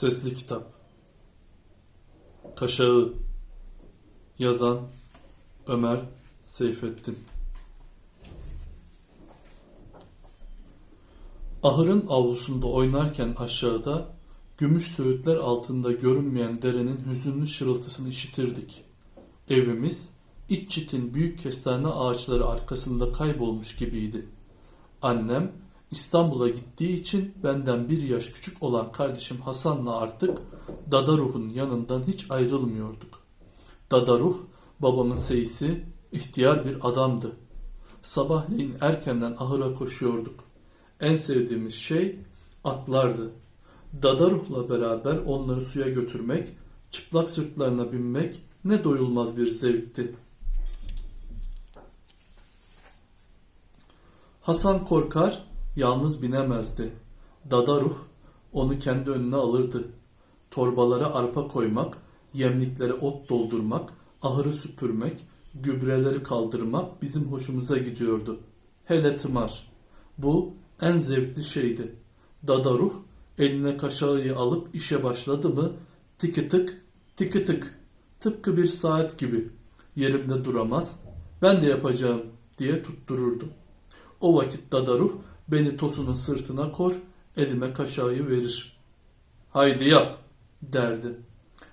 Sesli Kitap Kaşağı Yazan Ömer Seyfettin Ahırın avlusunda oynarken aşağıda gümüş söğütler altında görünmeyen derenin hüzünlü şırıltısını işitirdik. Evimiz iç çitin büyük kestane ağaçları arkasında kaybolmuş gibiydi. Annem İstanbul'a gittiği için benden bir yaş küçük olan kardeşim Hasan'la artık Dadaruh'un yanından hiç ayrılmıyorduk. Dadaruh babamın seyisi ihtiyar bir adamdı. Sabahleyin erkenden ahıra koşuyorduk. En sevdiğimiz şey atlardı. Dadaruh'la beraber onları suya götürmek, çıplak sırtlarına binmek ne doyulmaz bir zevkti. Hasan korkar, yalnız binemezdi. Dadaruh onu kendi önüne alırdı. Torbalara arpa koymak, yemliklere ot doldurmak, ahırı süpürmek, gübreleri kaldırmak bizim hoşumuza gidiyordu. Hele tımar. Bu en zevkli şeydi. Dadaruh eline kaşağıyı alıp işe başladı mı tiki tık tiki tık tıpkı bir saat gibi yerimde duramaz ben de yapacağım diye tuttururdu. O vakit Dadaruh beni Tosun'un sırtına kor elime kaşağıyı verir. Haydi yap derdi.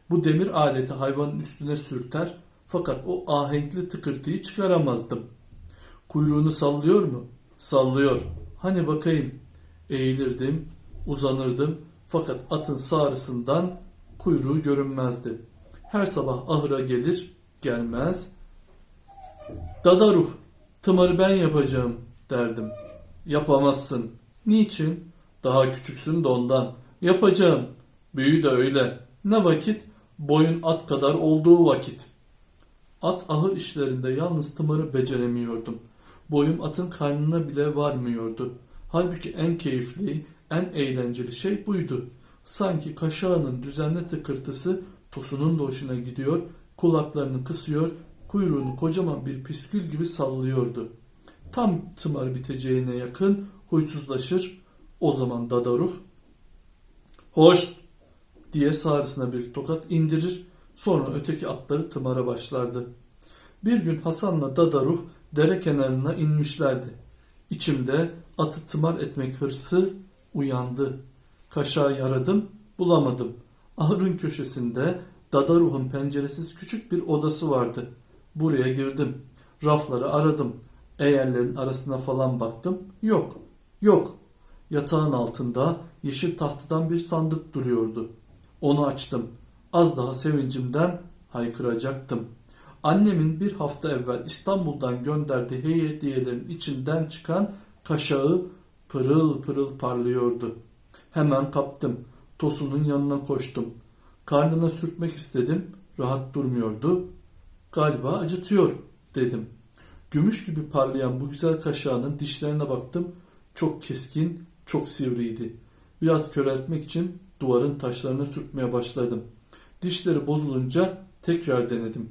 Bu demir aleti hayvanın üstüne sürter fakat o ahenkli tıkırtıyı çıkaramazdım. Kuyruğunu sallıyor mu? Sallıyor. Hani bakayım. Eğilirdim, uzanırdım fakat atın sağrısından kuyruğu görünmezdi. Her sabah ahıra gelir, gelmez. Dadaruh, tımarı ben yapacağım derdim. Yapamazsın. Niçin? Daha küçüksün de ondan. Yapacağım. Büyü de öyle. Ne vakit? Boyun at kadar olduğu vakit. At ahır işlerinde yalnız tımarı beceremiyordum. Boyum atın karnına bile varmıyordu. Halbuki en keyifli, en eğlenceli şey buydu. Sanki kaşağının düzenli tıkırtısı tosunun da hoşuna gidiyor, kulaklarını kısıyor, kuyruğunu kocaman bir püskül gibi sallıyordu. Tam tımar biteceğine yakın huysuzlaşır. O zaman Dadaruh hoş diye sağrısına bir tokat indirir. Sonra öteki atları tımara başlardı. Bir gün Hasan'la Dadaruh dere kenarına inmişlerdi. İçimde atı tımar etmek hırsı uyandı. Kaşağı aradım, bulamadım. Ahırın köşesinde Dadaruh'un penceresiz küçük bir odası vardı. Buraya girdim. Rafları aradım. Eğerlerin arasına falan baktım. Yok, yok. Yatağın altında yeşil tahtadan bir sandık duruyordu. Onu açtım. Az daha sevincimden haykıracaktım. Annemin bir hafta evvel İstanbul'dan gönderdiği hediyelerin içinden çıkan kaşağı pırıl pırıl parlıyordu. Hemen kaptım. Tosunun yanına koştum. Karnına sürtmek istedim. Rahat durmuyordu. Galiba acıtıyor dedim. Gümüş gibi parlayan bu güzel kaşağının dişlerine baktım. Çok keskin, çok sivriydi. Biraz köreltmek için duvarın taşlarına sürtmeye başladım. Dişleri bozulunca tekrar denedim.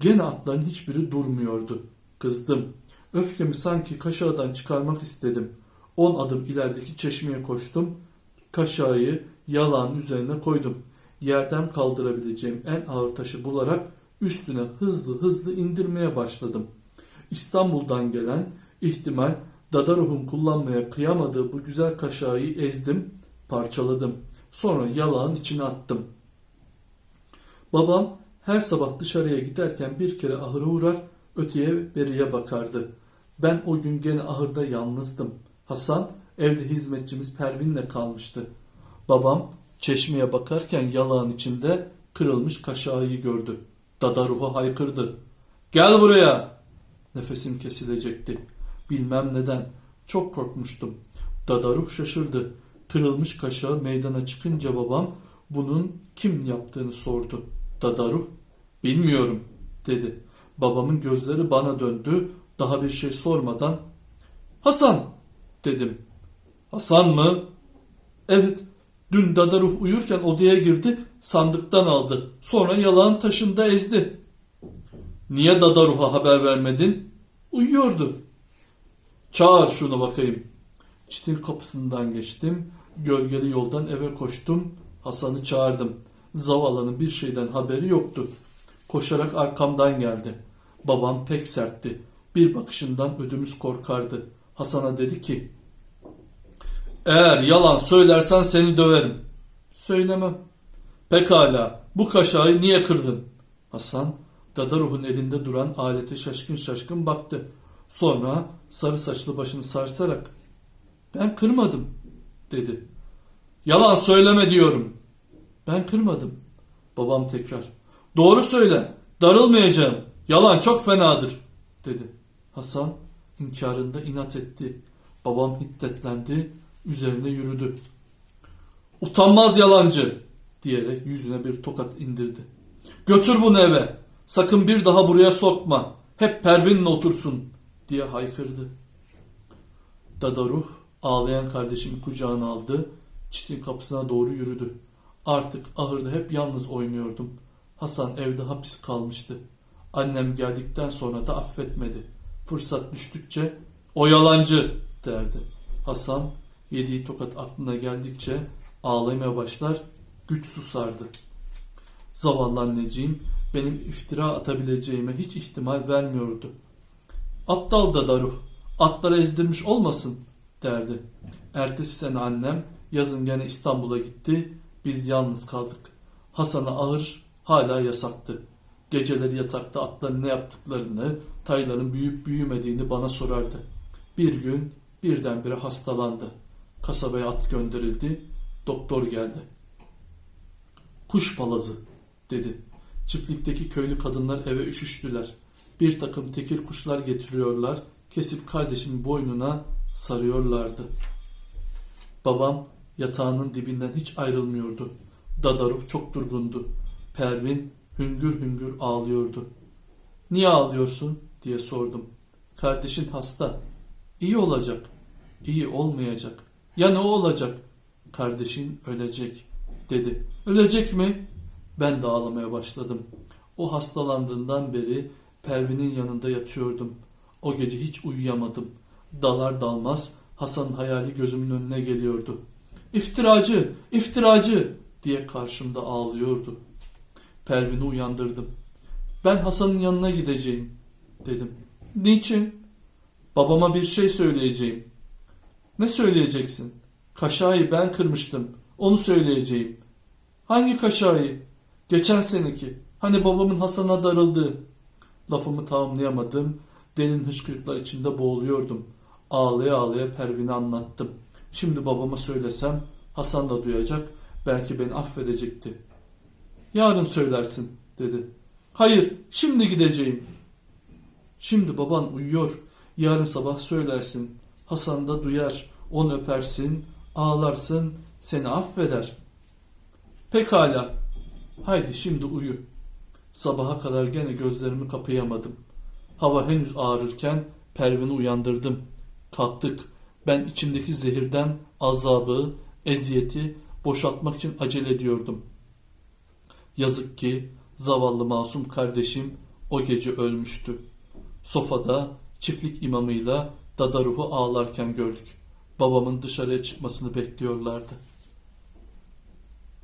Gene atların hiçbiri durmuyordu. Kızdım. Öfkemi sanki kaşağıdan çıkarmak istedim. On adım ilerideki çeşmeye koştum. Kaşağı yalağın üzerine koydum. Yerden kaldırabileceğim en ağır taşı bularak üstüne hızlı hızlı indirmeye başladım. İstanbul'dan gelen ihtimal Dadaruh'un kullanmaya kıyamadığı bu güzel kaşağı ezdim, parçaladım. Sonra yalağın içine attım. Babam her sabah dışarıya giderken bir kere ahıra uğrar, öteye beriye bakardı. Ben o gün gene ahırda yalnızdım. Hasan evde hizmetçimiz Pervin'le kalmıştı. Babam çeşmeye bakarken yalağın içinde kırılmış kaşağı gördü. Dadaruh'a haykırdı. Gel buraya! Nefesim kesilecekti. Bilmem neden. Çok korkmuştum. Dadaruh şaşırdı. Kırılmış kaşağı meydana çıkınca babam bunun kim yaptığını sordu. Dadaruh, bilmiyorum dedi. Babamın gözleri bana döndü. Daha bir şey sormadan, Hasan dedim. Hasan mı? Evet. Dün Dadaruh uyurken odaya girdi, sandıktan aldı. Sonra yalağın taşında ezdi. Niye Dadaruh'a haber vermedin? Uyuyordu. Çağır şunu bakayım. Çitin kapısından geçtim. Gölgeli yoldan eve koştum. Hasan'ı çağırdım. Zavallının bir şeyden haberi yoktu. Koşarak arkamdan geldi. Babam pek sertti. Bir bakışından ödümüz korkardı. Hasan'a dedi ki, eğer yalan söylersen seni döverim. Söylemem. Pekala, bu kaşağı niye kırdın? Hasan, Dadaruh'un elinde duran alete şaşkın şaşkın baktı. Sonra sarı saçlı başını sarsarak, ben kırmadım, dedi. Yalan söyleme diyorum. Ben kırmadım. Babam tekrar. Doğru söyle, darılmayacağım. Yalan çok fenadır, dedi. Hasan inkarında inat etti. Babam hiddetlendi, üzerine yürüdü. Utanmaz yalancı diyerek yüzüne bir tokat indirdi. Götür bunu eve. Sakın bir daha buraya sokma. Hep Pervin'le otursun diye haykırdı. Dadaruh ağlayan kardeşimi kucağına aldı. Çitin kapısına doğru yürüdü. Artık ahırda hep yalnız oynuyordum. Hasan evde hapis kalmıştı. Annem geldikten sonra da affetmedi. Fırsat düştükçe o yalancı derdi. Hasan yediği tokat aklına geldikçe ağlamaya başlar, güç susardı. Zavallı anneciğim benim iftira atabileceğime hiç ihtimal vermiyordu. Aptal da Daruh, atları ezdirmiş olmasın derdi. Ertesi sene annem yazın gene İstanbul'a gitti, biz yalnız kaldık. Hasan'a ağır hala yasaktı. Geceleri yatakta atların ne yaptıklarını, tayların büyüyüp büyümediğini bana sorardı. Bir gün birdenbire hastalandı. Kasabaya at gönderildi. Doktor geldi. Kuş palazı dedi. Çiftlikteki köylü kadınlar eve üşüştüler. Bir takım tekir kuşlar getiriyorlar. Kesip kardeşimin boynuna sarıyorlardı. Babam yatağının dibinden hiç ayrılmıyordu. Dadaruk çok durgundu. Pervin hüngür hüngür ağlıyordu. Niye ağlıyorsun diye sordum. Kardeşin hasta. İyi olacak. İyi olmayacak. Ya ne olacak? Kardeşin ölecek dedi. Ölecek mi? Ben de ağlamaya başladım. O hastalandığından beri Pervin'in yanında yatıyordum. O gece hiç uyuyamadım. Dalar dalmaz Hasan'ın hayali gözümün önüne geliyordu. İftiracı, iftiracı diye karşımda ağlıyordu. Pervin'i uyandırdım. Ben Hasan'ın yanına gideceğim dedim. Niçin? Babama bir şey söyleyeceğim. Ne söyleyeceksin? Kaşayı ben kırmıştım. Onu söyleyeceğim. Hangi kaşayı? Geçen seneki. Hani babamın Hasan'a darıldığı. Lafımı tamamlayamadım. Derin hışkırıklar içinde boğuluyordum. Ağlaya ağlaya Pervin'e anlattım. Şimdi babama söylesem Hasan da duyacak. Belki beni affedecekti. Yarın söylersin dedi. Hayır şimdi gideceğim. Şimdi baban uyuyor. Yarın sabah söylersin. Hasan da duyar. Onu öpersin. Ağlarsın. Seni affeder. Pekala. Haydi şimdi uyu. Sabaha kadar gene gözlerimi kapayamadım. Hava henüz ağrırken Pervin'i uyandırdım. Kalktık. Ben içimdeki zehirden azabı, eziyeti boşaltmak için acele ediyordum. Yazık ki zavallı masum kardeşim o gece ölmüştü. Sofada çiftlik imamıyla Dadaruh'u ağlarken gördük. Babamın dışarıya çıkmasını bekliyorlardı.